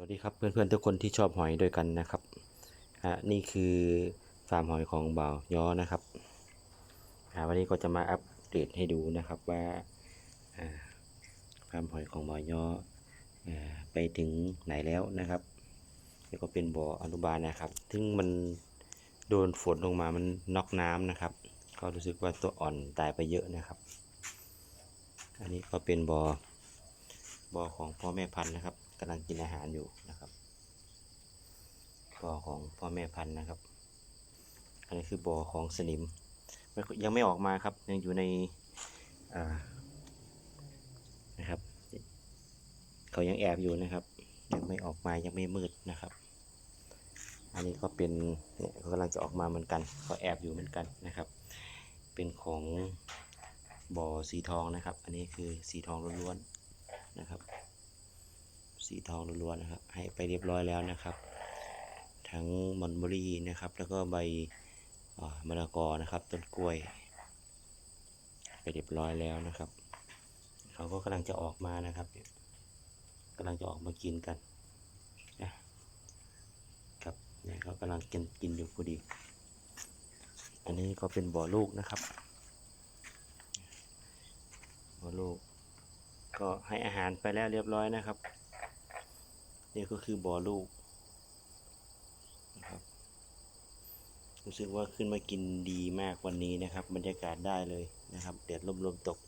วัสดีครับเพื่อนๆทุกคนที่ชอบหอยด้วยกันนะครับอ่านี่คือฟาร์มหอยของบ่าวย้อนะครับอ่าวันนี้ก็จะมาอัปเดตให้ดูนะครับว่าอ่าฟาร์มหอยของบ่าวย้ออ่าไปถึงไหนแล้วนะครับแล้วก็เป็นบ่ออนุบาลนะครับ ซึ่งมันโดนฝนลงมามันน็อกน้ำนะครับ ก็รู้สึกว่าตัวอ่อนตายไปเยอะนะครับ อันนี้ก็เป็นบ่อบ่อของพ่อแม่พันธุ์นะครับ กำลังกินอาหารอยู่นะครับบ่อของพ่อแม่พันธุ์นะครับ อันนี้คือบ่อของสนิม ยังไม่ออกมาครับ ยังอยู่ในนะครับ เขายังแอบอยู่นะครับ ยังไม่ออกมายังไม่มืดนะครับ อันนี้ก็เป็นเนี่ยเขากำลังจะออกมาเหมือนกันเขาแอบอยู่เหมือนกันนะครับ เป็นของบ่อสีทองนะครับ อันนี้คือสีทองล้วนๆนะครับ สีทองล้วนๆนะครับ ให้ไปเรียบร้อยแล้วนะครับ ทั้งมอนเบอรี่นะครับ แล้วก็ใบมะละกอนะครับ ต้นกล้วย ไปเรียบร้อยแล้วนะครับเขาก็กำลังจะออกมานะครับกำลังจะออกมากินกันนะครับเนี่ยเขากำลังกินกินอยู่พอดี อันนี้ก็เป็นบ่อลูกนะครับบ่อลูกก็ให้อาหารไปแล้วเรียบร้อยนะครับ นี่ก็คือบ่อลูกนะครับ รู้สึกว่าขึ้นมากินดีมากวันนี้นะครับ บรรยากาศได้เลยนะครับแดดลมลมตก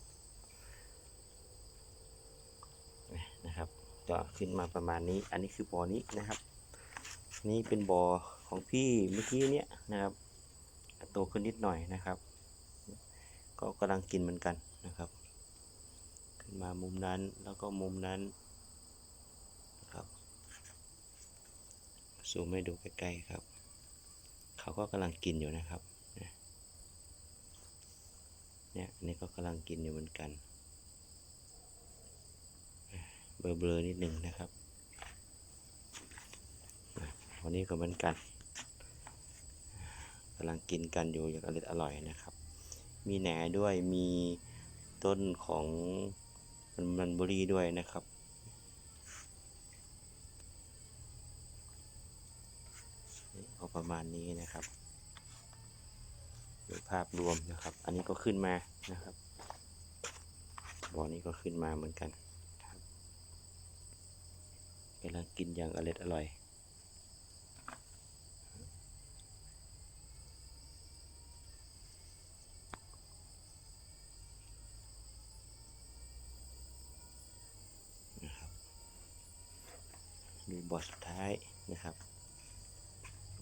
นะครับก็ขึ้นมาประมาณนี้ อันนี้คือบ่อนี้นะครับ นี่เป็นบ่อของพี่เมื่อกี้เนี้ยนะครับโตขึ้นนิดหน่อยนะครับ ก็กำลังกินเหมือนกันนะครับ ขึ้นมามุมนั้นแล้วก็มุมนั้นนะครับ ซูมให้ดูใกล้ๆครับ เขาก็กำลังกินอยู่นะครับเนี่ยอันนี่ก็กำลังกินอยู่เหมือนกันเบลอๆนิดหนึ่งนะครับวันนี้ก็เหมือนกันกำลังกินกันอยู่อย่างอร่อยอร่อยนะครับ มีแหนด้วยมีต้นของมันมันบุรีด้วยนะครับนี่ ก็ประมาณนี้นะครับโดยภาพรวมนะครับ อันนี้ก็ขึ้นมานะครับบ่อนี้ก็ขึ้นมาเหมือนกันกำลังกินอย่างอร่อยอร่อย ดูบอสสุดท้ายนะครับ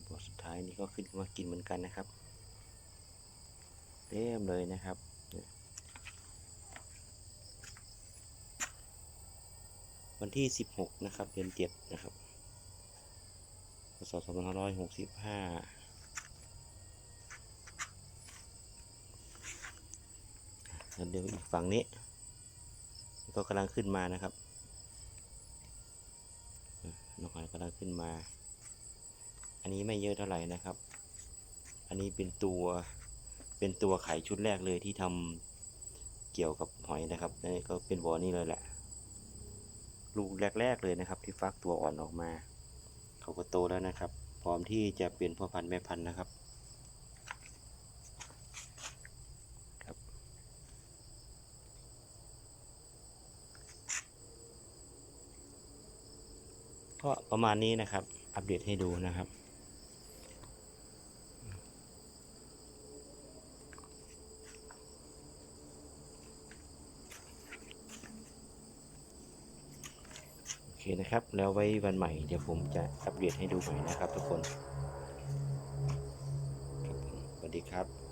บอสสุดท้ายนี่ก็ขึ้นมากินเหมือนกันนะครับ เต็มเลยนะครับวันที่ 16 นะครับ เดือน 7 นะครับพศ2565แล้วเดี๋ยวอีกฝั่งนี้ ก็กำลังขึ้นมานะครับนกหอยกำลังขึ้นมา อันนี้ไม่เยอะเท่าไหร่นะครับ อันนี้เป็นตัวเป็นตัวไข่ชุดแรกเลยที่ทำเกี่ยวกับหอยนะครับนี่ก็เป็นบ่อนี่เลยแหละ ลูกแรก ๆเลยนะครับ ที่ฟักตัวอ่อนออกมา เขาก็โตแล้วนะครับ พร้อมที่จะเป็นพ่อพันธุ์แม่พันธุ์นะครับครับก็ประมาณนี้นะครับ อัปเดตให้ดูนะครับ โอเค นะครับ แล้วไว้วันใหม่เดี๋ยวผมจะอัปเดตให้ดูใหม่นะครับทุกคนสวัสดีครับ